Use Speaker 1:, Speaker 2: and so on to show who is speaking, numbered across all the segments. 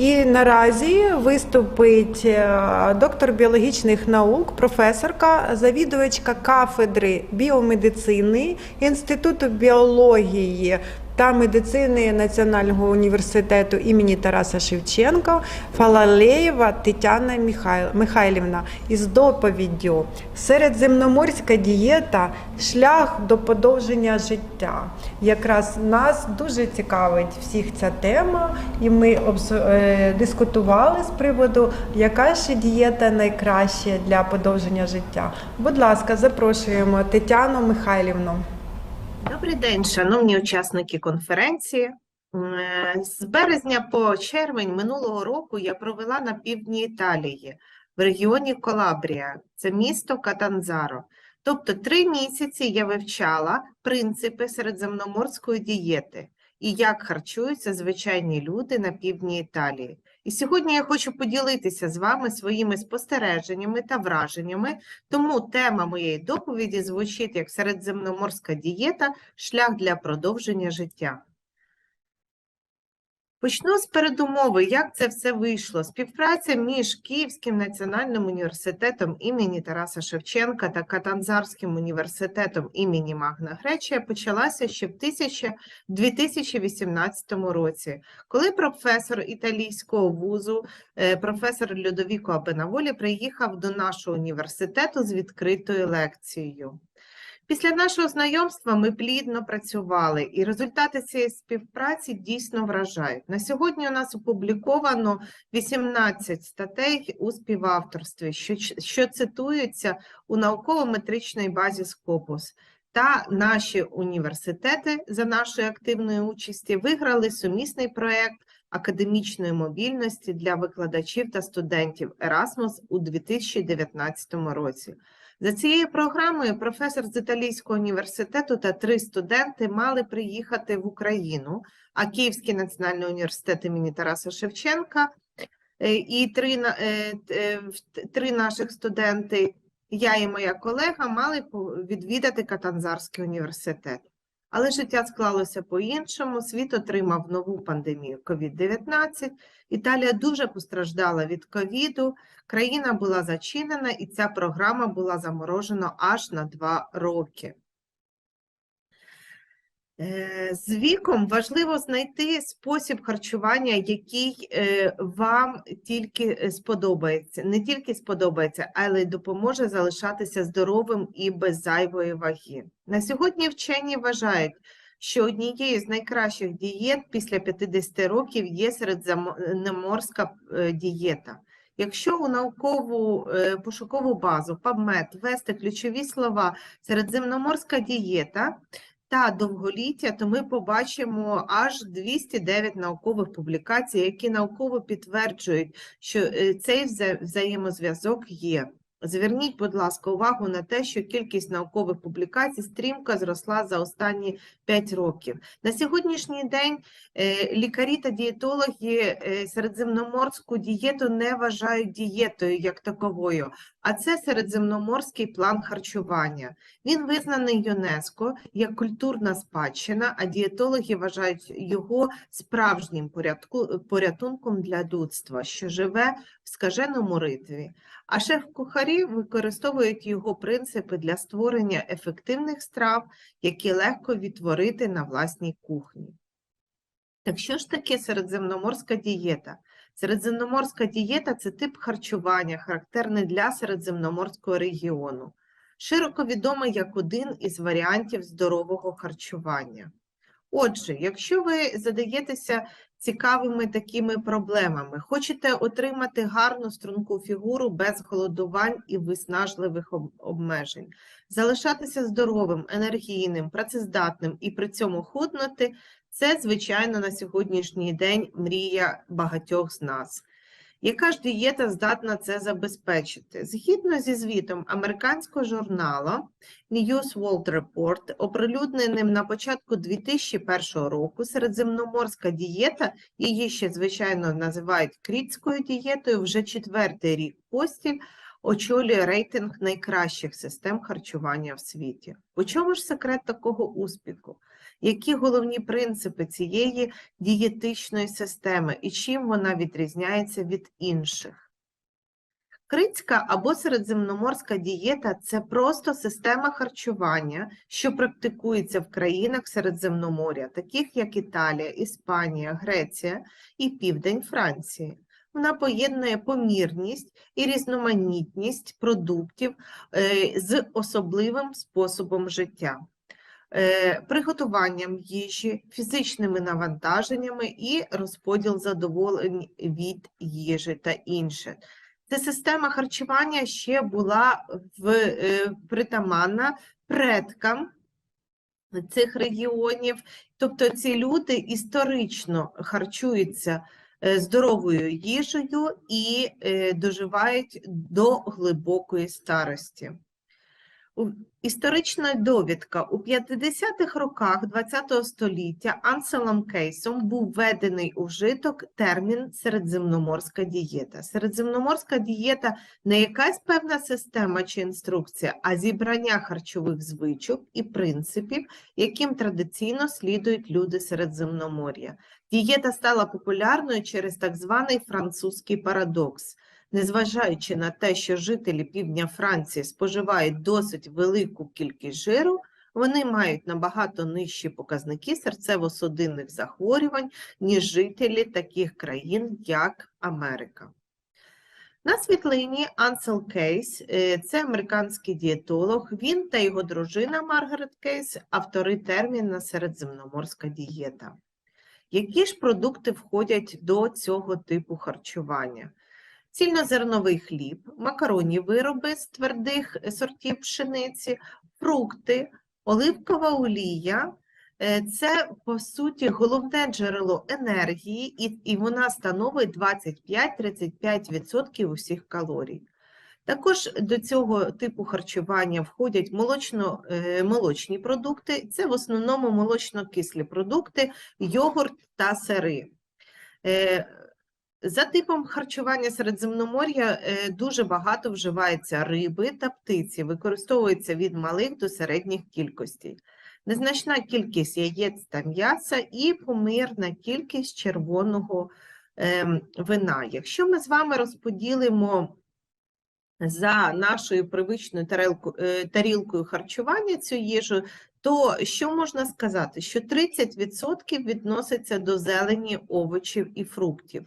Speaker 1: І наразі виступить е, доктор біологічних наук, професорка, завідувачка кафедри біомедицини Інституту біології та медицини Національного університету імені Тараса Шевченка Фалалеєва Тетяна Михайл- Михайлівна із доповіддю Середземноморська дієта шлях до подовження життя. Якраз нас дуже цікавить всіх ця тема, і ми е, дискутували з приводу, яка ж дієта найкраща для подовження життя. Будь ласка, запрошуємо Тетяну Михайлівну.
Speaker 2: Добрий день, шановні учасники конференції. Е, З березня по червень минулого року я провела на півдні Італії, в регіоні Калабрія, це місто Катанзаро. Тобто три місяці я вивчала принципи середземноморської дієти і як харчуються звичайні люди на півдні Італії. І сьогодні я хочу поділитися з вами своїми спостереженнями та враженнями тому тема моєї доповіді звучить як середземноморська дієта шлях для продовження життя. Почну з передумови, як це все вийшло. Співпраця між Київським національним університетом імені Тараса Шевченка та Катанзарським університетом імені Магна Гречія почалася ще в 1000 2018 році, коли професор італійського вузу, е, професор Людовіко Абенаволі приїхав до нашого університету з відкритою лекцією. Після нашого знайомства ми плідно працювали, і результати цієї співпраці дійсно вражають. На сьогодні у нас опубліковано 18 статей у співавторстві, що, що цитуються у науково-метричній базі Scopus. Та наші університети за нашої активної участі виграли сумісний проект академічної мобільності для викладачів та студентів Erasmus у 2019 році. За цією програмою професор з Італійського університету та три студенти мали приїхати в Україну, а Київський національний університет імені Тараса Шевченка е, і три, е, е, три наших студенти, я і моя колега, мали відвідати Катанзарський університет. Але життя склалося по-іншому. Світ отримав нову пандемію COVID-19. Італія дуже постраждала від ковіду. Країна була зачинена, і ця програма була заморожена аж на два роки. Е, З віком важливо знайти спосіб харчування, який е, вам тільки е, сподобається, не тільки сподобається, але й допоможе залишатися здоровим і без зайвої ваги. На сьогодні вчені вважають, що однією з найкращих дієт після 50 років є середземноморська дієта. Якщо у наукову пошукову базу PubMed ввести ключові слова середземноморська дієта та довголіття, то ми побачимо аж 209 наукових публікацій, які науково підтверджують, що е, цей вза- взаємозв'язок є. Зверніть, будь ласка, увагу на те, що кількість наукових публікацій стрімко зросла за останні 5 років. На сьогоднішній день е, лікарі та дієтологи е, середземноморську дієту не вважають дієтою як таковою, а це середземноморський план харчування. Він визнаний ЮНЕСКО як культурна спадщина, а дієтологи вважають його справжнім порядку, порятунком для людства, що живе в скаженому ритмі. А шеф-кухарі використовують його принципи для створення ефективних страв, які легко відтворити на власній кухні. Так що ж таке середземноморська дієта? Середземноморська дієта це тип харчування, характерний для середземноморського регіону. Широко відомий як один із варіантів здорового харчування. Отже, якщо ви задаєтеся цікавими такими проблемами, хочете отримати гарну струнку фігуру без голодувань і виснажливих обмежень, залишатися здоровим, енергійним, працездатним і при цьому худнути це, звичайно, на сьогоднішній день мрія багатьох з нас. Яка ж дієта здатна це забезпечити? Згідно зі звітом американського журналу News World Report, оприлюдненим на початку 2001 року, середземноморська дієта, її ще, звичайно, називають крітською дієтою, вже четвертий рік поспіль очолює рейтинг найкращих систем харчування в світі. У чому ж секрет такого успіху? Які головні принципи цієї дієтичної системи і чим вона відрізняється від інших? Критська або середземноморська дієта це просто система харчування, що практикується в країнах Середземноморя, таких як Італія, Іспанія, Греція і Південь Франції. Вона поєднує помірність і різноманітність продуктів е, з особливим способом життя, приготуванням їжі, фізичними навантаженнями і розподіл задоволень від їжі та інше. Ця система харчування ще була в, е, притаманна предкам цих регіонів. Тобто ці люди історично харчуються е, здоровою їжею і е, доживають до глибокої старості. Історична довідка у 50-х роках ХХ століття Анселом Кейсом був введений у вжиток термін середземноморська дієта. Середземноморська дієта не якась певна система чи інструкція, а зібрання харчових звичок і принципів, яким традиційно слідують люди Середземномор'я. Дієта стала популярною через так званий французький парадокс. Незважаючи на те, що жителі півдня Франції споживають досить велику кількість жиру, вони мають набагато нижчі показники серцево-судинних захворювань, ніж жителі таких країн, як Америка. На світлині Ансел Кейс, це американський дієтолог, він та його дружина Маргарет Кейс, автори терміна середземноморська дієта. Які ж продукти входять до цього типу харчування? Цільнозерновий хліб, макаронні вироби з твердих е, сортів пшениці, фрукти, оливкова олія. Е, Це, по суті, головне джерело енергії, і, і вона становить 25-35% усіх калорій. Також до цього типу харчування входять молочно, е, молочні продукти, це в основному молочно-кислі продукти, йогурт та сири. За типом харчування Середземномор'я е, дуже багато вживається риби та птиці, використовується від малих до середніх кількостей. Незначна кількість яєць та м'яса і помірна кількість червоного ем, вина. Якщо ми з вами розподілимо за нашою привичною е, тарілкою харчування цю їжу, то що можна сказати? Що 30% відноситься до зелені, овочів і фруктів.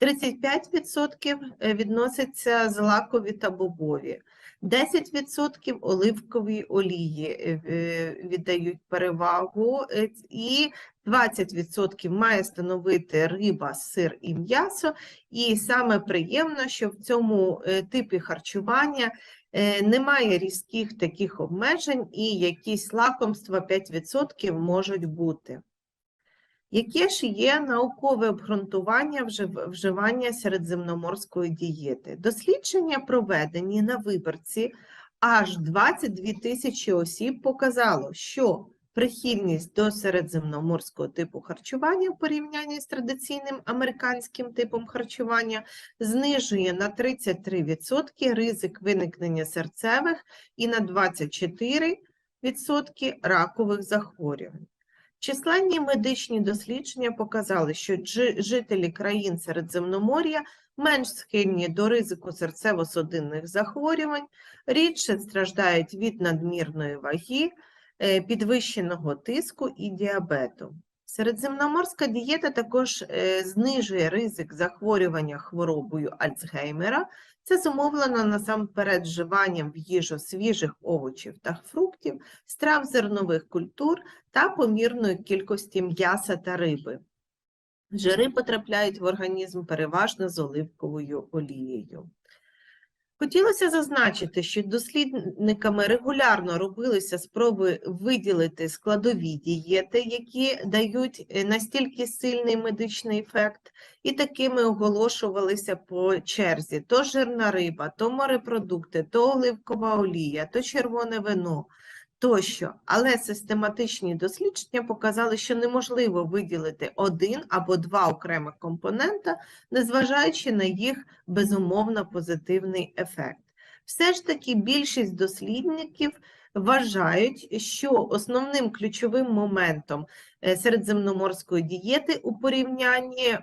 Speaker 2: 35% е, відноситься злакові та бобові, 10% оливкової олії е, е, віддають перевагу, і 20% має становити риба, сир і м'ясо. І саме приємно, що в цьому типі харчування немає різких таких обмежень, і якісь лакомства 5% можуть бути. Яке ж є наукове обґрунтування вживання середземноморської дієти? Дослідження, проведені на виборці, аж 22 тисячі осіб показало, що прихильність до середземноморського типу харчування в порівнянні з традиційним американським типом харчування знижує на 33% ризик виникнення серцевих і на 24% ракових захворювань. Численні медичні дослідження показали, що жителі країн Середземномор'я менш схильні до ризику серцево-судинних захворювань, рідше страждають від надмірної ваги, е, підвищеного тиску і діабету. Середземноморська дієта також е, знижує ризик захворювання хворобою Альцгеймера. Це зумовлено насамперед вживанням в їжу свіжих овочів та фруктів, страв зернових культур та помірної кількості м'яса та риби. Жири потрапляють в організм переважно з оливковою олією. Хотілося зазначити, що дослідниками регулярно робилися спроби виділити складові дієти, які дають е, настільки сильний медичний ефект, і такими оголошувалися по черзі: то жирна риба, то морепродукти, то оливкова олія, то червоне вино тощо. Але систематичні дослідження показали, що неможливо виділити один або два окремих компонента, незважаючи на їх безумовно позитивний ефект. Все ж таки більшість дослідників вважають, що основним ключовим моментом е, середземноморської дієти у порівнянні е,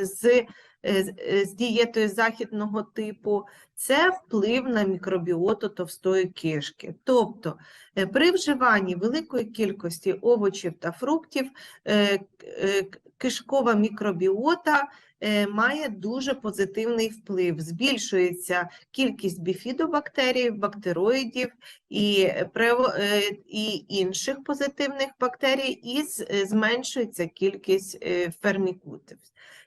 Speaker 2: з, з- е, дієтою західного типу це вплив на мікробіоту товстої кишки. Тобто е, при вживанні великої кількості овочів та фруктів е, е, кишкова мікробіота е, має дуже позитивний вплив. Збільшується кількість біфідобактерій, бактероїдів і, е, е, і інших позитивних бактерій, і е, зменшується кількість е, фермікутів.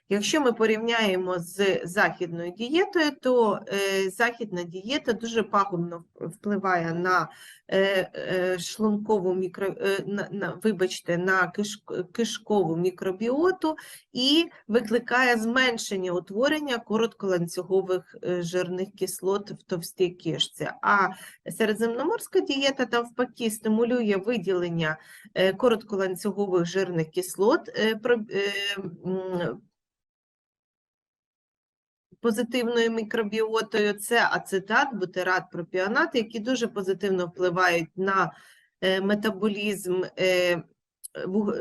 Speaker 2: Якщо ми порівняємо з західною дієтою, то е, західна дієта дуже пагубно впливає на е, е, шлункову мікро, на, на, вибачте, на кишк- кишкову мікробіоту і викликає зменшення утворення коротколанцюгових жирних кислот в товстій кишці. А середземноморська дієта навпаки стимулює виділення коротколанцюгових жирних кислот, позитивною мікробіотою це ацетат, бутират, пропіонат, які дуже позитивно впливають на е, метаболізм е,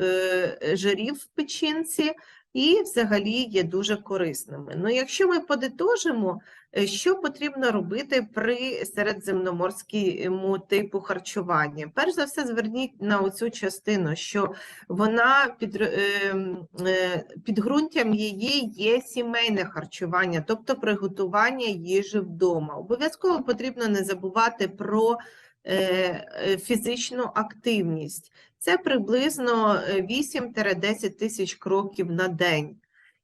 Speaker 2: е, жирів в печінці і взагалі є дуже корисними. Ну, якщо ми подитожимо, що потрібно робити при середземноморському типу харчування? Перш за все, зверніть на оцю частину, що вона під, ем, е, підґрунтям її є сімейне харчування, тобто приготування їжі вдома. Обов'язково потрібно не забувати про е, е, фізичну активність. Це приблизно е, 8-10 тисяч кроків на день.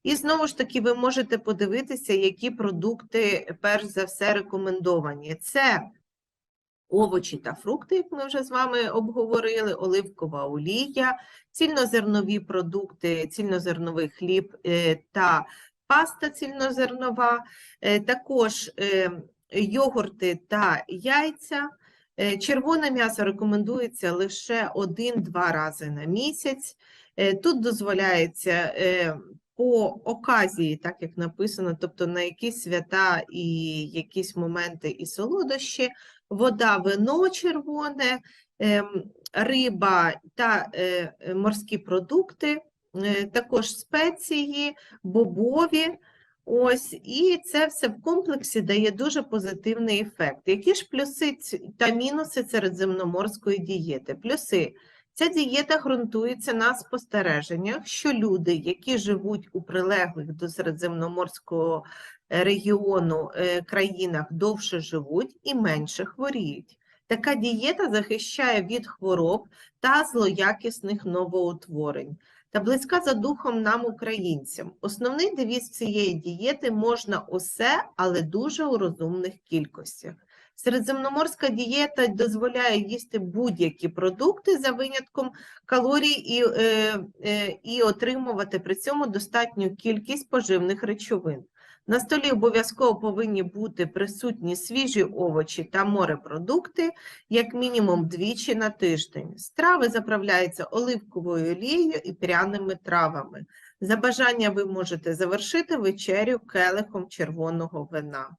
Speaker 2: І знову ж таки, ви можете подивитися, які продукти перш за все рекомендовані. Це овочі та фрукти, як ми вже з вами обговорили, оливкова олія, цільнозернові продукти, цільнозерновий хліб е, та паста цільнозернова, е, також е, йогурти та яйця. Червоне м'ясо рекомендується лише 1-2 рази на місяць. Тут дозволяється по оказії, так як написано, тобто на якісь свята і якісь моменти і солодощі, вода, вино червоне, ем, риба та е, е, морські продукти, е, також спеції, бобові. Ось, і це все в комплексі дає дуже позитивний ефект. Які ж плюси та мінуси середземноморської дієти? Плюси. Ця дієта ґрунтується на спостереженнях, що люди, які живуть у прилеглих до середземноморського е, регіону е, країнах, довше живуть і менше хворіють. Така дієта захищає від хвороб та злоякісних новоутворень та близька за духом нам, українцям. Основний девіз цієї дієти можна усе, але дуже у розумних кількостях. Середземноморська дієта дозволяє їсти будь-які продукти за винятком калорій і, е, е, і отримувати при цьому достатню кількість поживних речовин. На столі обов'язково повинні бути присутні свіжі овочі та морепродукти, як мінімум двічі на тиждень. Страви заправляються оливковою олією і пряними травами. За бажання ви можете завершити вечерю келихом червоного вина.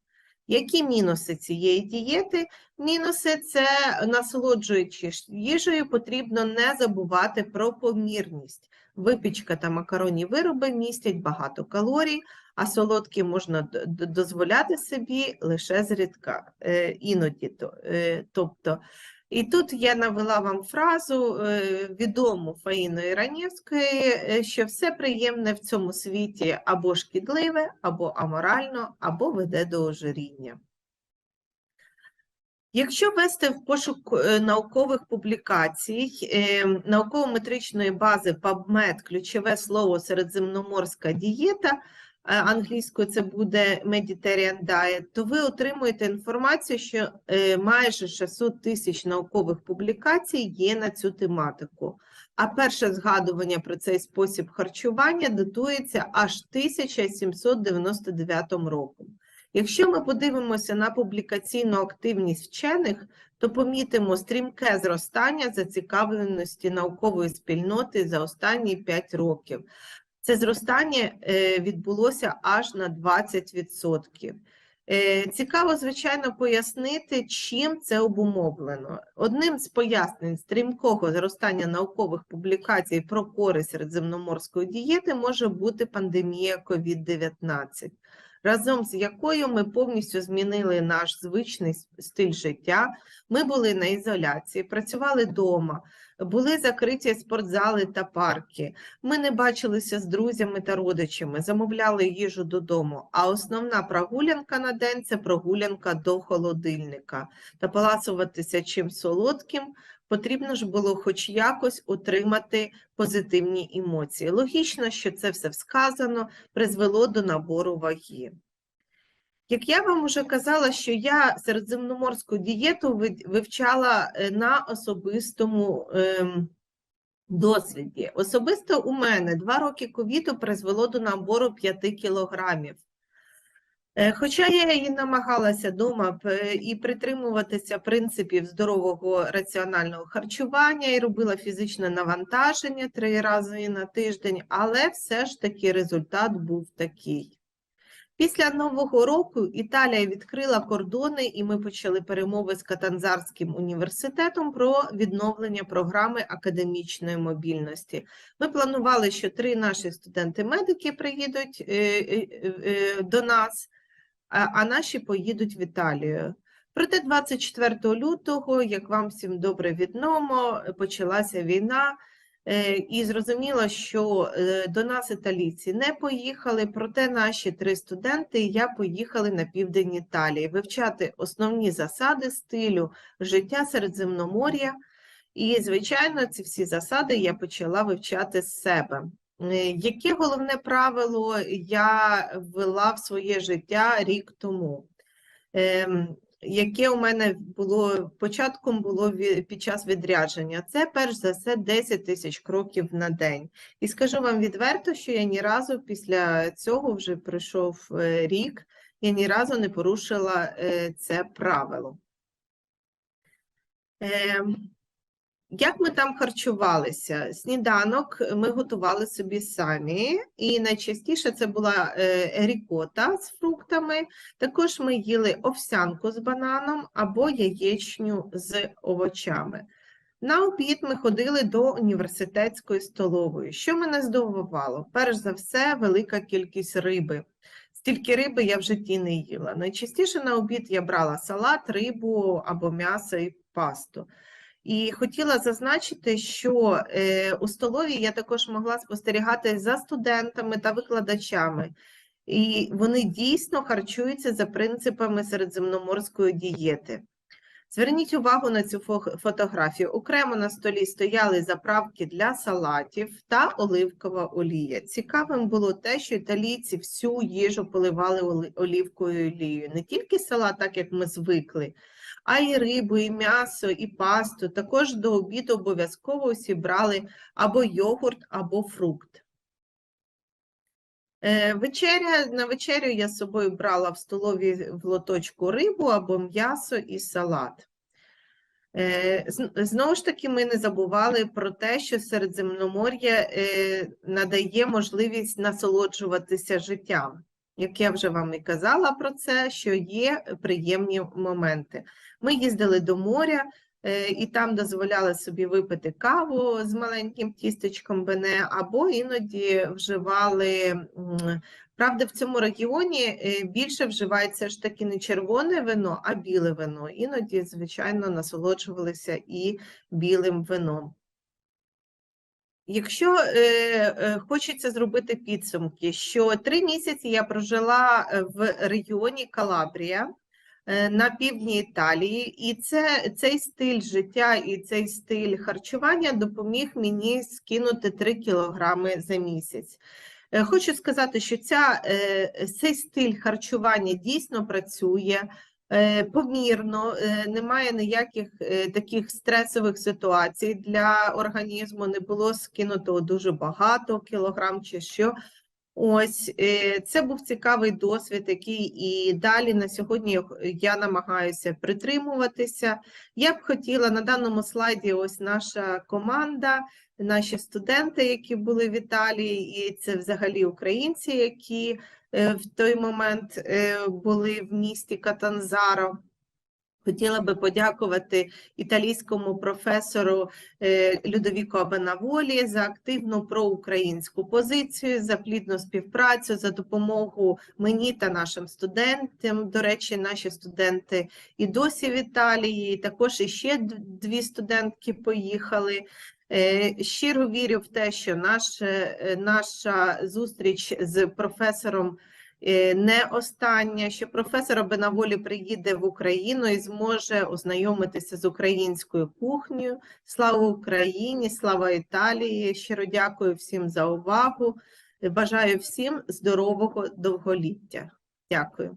Speaker 2: Які мінуси цієї дієти? Мінуси це насолоджуючись їжею, потрібно не забувати про помірність. Випічка та макаронні вироби містять багато калорій, а солодкі можна дозволяти собі лише зрідка, е, іноді. е, Тобто, і тут я навела вам фразу е, відому Фаїної Ранєвської, е, що все приємне в цьому світі або шкідливе, або аморально, або веде до ожиріння. Якщо ввести в пошук е, наукових публікацій науково-метричної бази PubMed ключове слово середземноморська дієта, англійською це буде Mediterranean Diet, то ви отримуєте інформацію, що е, майже 600 тисяч наукових публікацій є на цю тематику. А перше згадування про цей спосіб харчування датується аж 1799 роком. Якщо ми подивимося на публікаційну активність вчених, то помітимо стрімке зростання зацікавленості наукової спільноти за останні 5 років. Це зростання е, відбулося аж на 20%. Е, Цікаво, звичайно, пояснити, чим це обумовлено. Одним з пояснень стрімкого зростання наукових публікацій про користь середземноморської дієти може бути пандемія COVID-19, разом з якою ми повністю змінили наш звичний стиль життя. Ми були на ізоляції, працювали вдома, були закриті спортзали та парки. Ми не бачилися з друзями та родичами, замовляли їжу додому. А основна прогулянка на день це прогулянка до холодильника. Та поласуватися чим солодким потрібно ж було хоч якось утримати позитивні емоції. Логічно, що це все сказано призвело до набору ваги. Як я вам уже казала, що я середземноморську дієту вивчала е, на особистому ем, досвіді. Особисто у мене два роки ковіду призвело до набору 5 кілограмів. Е, Хоча я і намагалася вдома і притримуватися принципів здорового раціонального харчування і робила фізичне навантаження три рази на тиждень, але все ж таки результат був такий. Після Нового року Італія відкрила кордони, і ми почали перемови з Катанзарським університетом про відновлення програми академічної мобільності. Ми планували, що три наші студенти-медики приїдуть е, е, е, до нас, а а наші поїдуть в Італію. Проте 24 лютого, як вам всім добре відомо, почалася війна. Е, І зрозуміло, що е, до нас італійці не поїхали, проте наші три студенти і я поїхали на південь Італії вивчати основні засади стилю життя Середземномор'я. І, звичайно, ці всі засади я почала вивчати з себе. Е, Яке головне правило я ввела в своє життя рік тому? Ем, яке у мене було початком було під час відрядження. Це перш за все 10 тисяч кроків на день. І скажу вам відверто, що я ні разу після цього вже пройшов е, рік, я ні разу не порушила е, це правило. Як ми там харчувалися? Сніданок ми готували собі самі, і найчастіше це була е, рікота з фруктами. Також ми їли овсянку з бананом або яєчню з овочами. На обід ми ходили до університетської столової. Що мене здивувало? Перш за все, велика кількість риби. Стільки риби я в житті не їла. Найчастіше на обід я брала салат, рибу або м'ясо і пасту. І хотіла зазначити, що е, у столовій я також могла спостерігати за студентами та викладачами, і вони дійсно харчуються за принципами середземноморської дієти. Зверніть увагу на цю фотографію. Окремо на столі стояли заправки для салатів та оливкова олія. Цікавим було те, що італійці всю їжу поливали оли- олівкою олією. Не тільки салат, так як ми звикли, а й рибу, і м'ясо, і пасту. Також до обіду обов'язково всі брали або йогурт, або фрукт. Е, Вечеря, на вечерю я з собою брала в столові в лоточку рибу або м'ясо і салат. Е, Знову ж таки, ми не забували про те, що Середземномор'я е, надає можливість насолоджуватися життям. Як я вже вам і казала про це, що є приємні моменти. Ми їздили до моря, і там дозволяли собі випити каву з маленьким тістечком бене, або іноді вживали. Правда, в цьому регіоні е, більше вживається ж таки не червоне вино, а біле вино. Іноді, звичайно, насолоджувалися і білим вином. Якщо е, е, хочеться зробити підсумки, що три місяці я прожила е, в регіоні Калабрія е, на півдні Італії, і це, цей стиль життя і цей стиль харчування допоміг мені скинути 3 кілограми за місяць. Е, Хочу сказати, що ця, е, цей стиль харчування дійсно працює е, помірно, е, немає ніяких е, таких стресових ситуацій для організму, не було скинуто дуже багато кілограм чи що. Ось е, це був цікавий досвід, який і далі на сьогодні я- намагаюся притримуватися. Я б хотіла на даному слайді, ось наша команда. наші студенти, які були в Італії, і це взагалі українці, які е, в той момент е, були в місті Катанзаро. Хотіла би подякувати італійському професору е, Людовіку за активну проукраїнську позицію, за плідну співпрацю, за допомогу мені та нашим студентам. До речі, наші студенти і досі в Італії, також іще дві студентки поїхали. Е, Щиро вірю в те, що наше, е, наша зустріч з професором не остання, що професор Бенаволі приїде в Україну і зможе ознайомитися з українською кухнею. Слава Україні, слава Італії! Щиро дякую всім за увагу. Бажаю всім здорового довголіття. Дякую.